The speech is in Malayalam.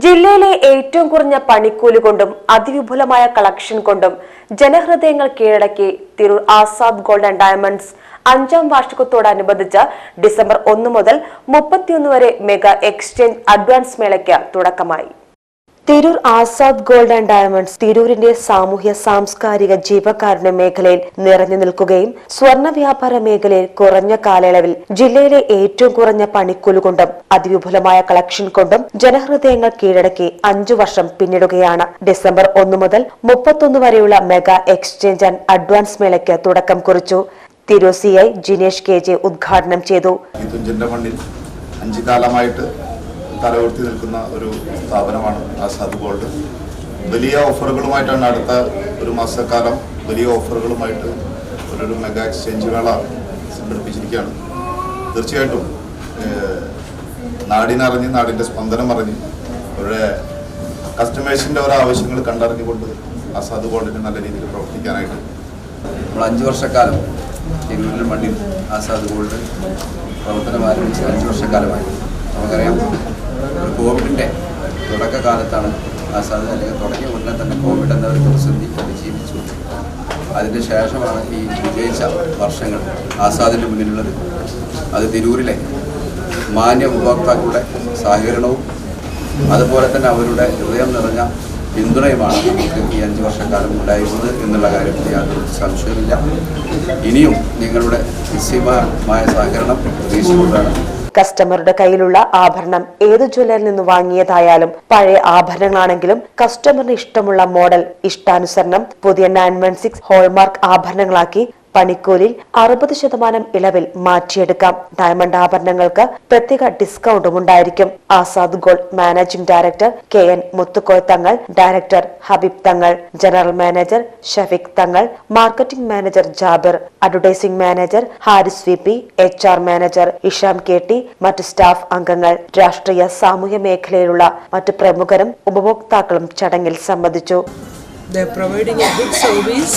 ജില്ലയിലെ ഏറ്റവും കുറഞ്ഞ പണിക്കൂലി കൊണ്ടും അതിവിപുലമായ കളക്ഷൻ കൊണ്ടും ജനഹൃദയങ്ങൾ കീഴടക്കി Tirur Azad gold and diamonds അഞ്ചാം വാർഷികത്തോടനുബന്ധിച്ച് ഡിസംബർ ഒന്ന് മുതൽ മുപ്പത്തിയൊന്ന് വരെ മെഗാ എക്സ്ചേഞ്ച് അഡ്വാൻസ് മേളയ്ക്ക് തുടക്കമായി. Tirur Azad gold and diamonds തിരൂരിന്റെ സാമൂഹ്യ സാംസ്കാരിക ജീവകാരുണ്യ മേഖലയിൽ നിറഞ്ഞു നിൽക്കുകയും സ്വർണ വ്യാപാര മേഖലയിൽ കുറഞ്ഞ കാലയളവിൽ ജില്ലയിലെ ഏറ്റവും കുറഞ്ഞ പണിക്കൂലി കൊണ്ടും അതിവിപുലമായ കളക്ഷൻ കൊണ്ടും ജനഹൃദയങ്ങൾ കീഴടക്കി അഞ്ചു വർഷം പിന്നിടുകയാണ്. ഡിസംബർ ഒന്ന് മുതൽ മുപ്പത്തൊന്ന് വരെയുള്ള മെഗാ എക്സ്ചേഞ്ച് ആൻഡ് അഡ്വാൻസ് മേളയ്ക്ക് തുടക്കം കുറിച്ചു. Tirur C I Jinesh K J ഉദ്ഘാടനം ചെയ്തു. കാലമായിട്ട് തലയുയർത്തി നിൽക്കുന്ന ഒരു സ്ഥാപനമാണ് ആസാദ് ഗോൾഡ്. വലിയ ഓഫറുകളുമായിട്ടാണ് അടുത്ത ഒരു മാസക്കാലം വലിയ ഓഫറുകളുമായിട്ട് ഒരു മെഗാ എക്സ്ചേഞ്ച് വേള സംഘടിപ്പിച്ചിരിക്കുകയാണ്. തീർച്ചയായിട്ടും നാടിനറിഞ്ഞ് നാടിന്റെ സ്പന്ദനം അറിഞ്ഞ് അവരുടെ കസ്റ്റമേഴ്സിന്റെ ഓരോ ആവശ്യങ്ങൾ കണ്ടറിഞ്ഞുകൊണ്ട് ആസാദ് ഗോൾഡിന് നല്ല രീതിയിൽ പ്രവർത്തിക്കാനായിട്ട് നമ്മൾ അഞ്ച് വർഷക്കാലം തിരുവനന്തപുരം മണ്ണിൽ ആസാദ് ഗോൾഡ് പ്രവർത്തനം ആരംഭിച്ച് അഞ്ച് വർഷക്കാലമായി. നമുക്കറിയാം കോവിഡിന്റെ തുടക്കകാലത്താണ് ആസാദ് അല്ലെങ്കിൽ തുടങ്ങിയ ഉടനെ തന്നെ കോവിഡ് എന്ന ഒരു പ്രതിസന്ധി അതിജീവിച്ചു. അതിന്റെ ശേഷമാണ് ഈ വിജയിച്ച വർഷങ്ങൾ ആസാദിന്റെ മുന്നിലുള്ളത്. അത് തിരൂരിലെ മാന്യ ഉപഭോക്താക്കളുടെ സഹകരണവും അതുപോലെ തന്നെ അവരുടെ ഹൃദയം നിറഞ്ഞ പിന്തുണയുമാണ് നമുക്ക് ഈ അഞ്ച് വർഷക്കാലം ഉണ്ടായിരുന്നത് എന്നുള്ള കാര്യത്തിൽ യാതൊരു സംശയമില്ല ഇനിയും നിങ്ങളുടെ നിസ്സീമമായ സഹകരണം പ്രതീക്ഷിക്കുന്നതാണ് കസ്റ്റമറുടെ കയ്യിലുള്ള ആഭരണം ഏത് ജ്വല്ലറിൽ നിന്ന് വാങ്ങിയതായാലും പഴയ ആഭരണങ്ങളാണെങ്കിലും കസ്റ്റമറിന് ഇഷ്ടമുള്ള മോഡൽ ഇഷ്ടാനുസരണം പുതിയ നയൻ വൺ സിക്സ് ഹോൾമാർക്ക് ആഭരണങ്ങളാക്കി പണിക്കൂലിൽ അറുപത് ശതമാനം ഇളവിൽ മാറ്റിയെടുക്കാം. ഡയമണ്ട് ആഭരണങ്ങൾക്ക് പ്രത്യേക ഡിസ്കൗണ്ടും ഉണ്ടായിരിക്കും. Azad gold managing director K N Muthukoya Thangal director Habeeb Thangal general manager Shafeeq Thangal marketing manager Jabir advertising manager Haris V P H R manager Isham K T മറ്റ് സ്റ്റാഫ് അംഗങ്ങൾ രാഷ്ട്രീയ സാമൂഹ്യ മേഖലയിലുള്ള മറ്റ് പ്രമുഖരും ഉപഭോക്താക്കളും ചടങ്ങിൽ സംബന്ധിച്ചു. They're providing a good service,